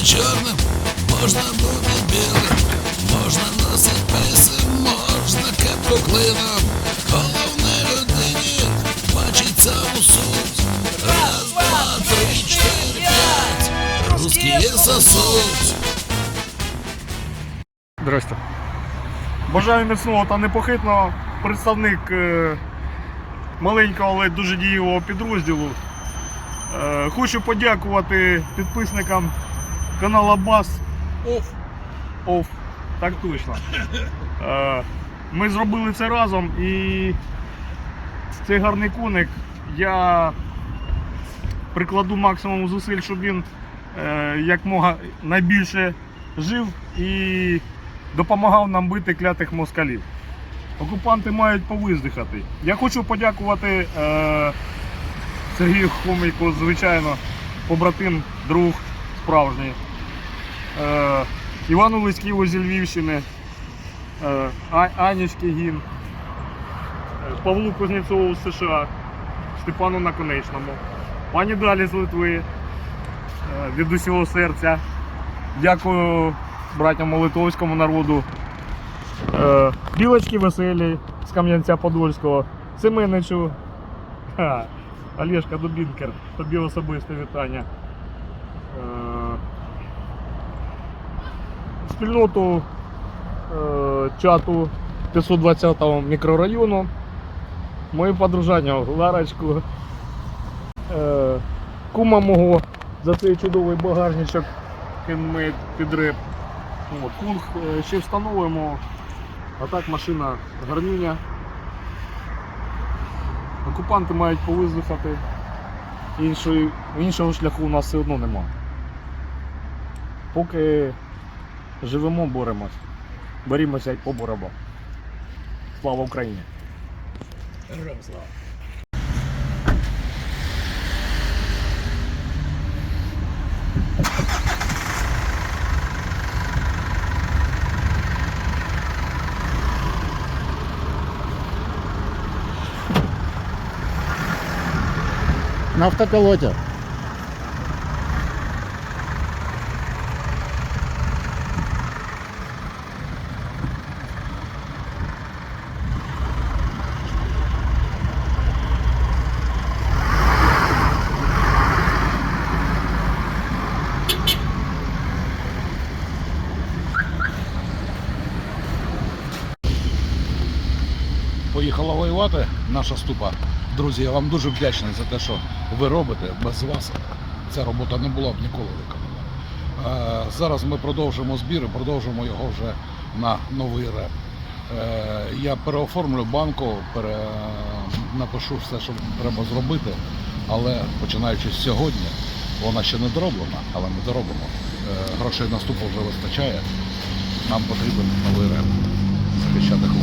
Можна бути білим, можна носить писи, можна кепку. Головне людині бачить саму суть. Раз, два, три, чотири, п'ять. Русський є сосуть. Здрасте. Бажаю міцного та непохитного представник е, маленького, але дуже дієвого підрозділу. Е, хочу подякувати підписникам канала Бас Оф. Оф. Так точно. Е, ми зробили це разом і цей гарний коник я прикладу максимум зусиль, щоб він е, як мога найбільше жив і допомагав нам бити клятих москалів. Окупанти мають повиздихати. Я хочу подякувати е, Сергію Хоміку, звичайно, побратим, друг справжній. Е, Івану Лиськіву зі Львівщини, е, Анічки Гін, е, Павлу Кузнєцову з США, Степану Наконечному, пані Далі з Литви. Від усього серця. Дякую братням Литовському народу. Білочки Веселі з Кам'янця Подольського, Семеничу, ха, Олешка Дубінкер, тобі особисте вітання. Спільноту е, чату 520-го мікрорайону, мою подружанню Ларочку, е, кума мого за цей чудовий багажничок, ми підрив. От, кунг ще встановимо, а так машина гарнюня. Окупанти мають повиздихати. Іншої, іншого шляху у нас все одно немає. Поки живемо, боремось. Борімося й поборемо. Слава Україні! Героям слава. На автопилоте. Поїхала воювати наша ступа. Друзі, я вам дуже вдячний за те, що ви робите. Без вас ця робота не була б ніколи виконана. Е, Зараз ми продовжимо збір і продовжимо його вже на новий реп. Е, Я переоформлю банку, пере... напишу все, що треба зробити, але починаючи з сьогодні, вона ще не дороблена, але ми доробимо. Е, Грошей на ступу вже вистачає. Нам потрібен новий реп. Захищати хлопців.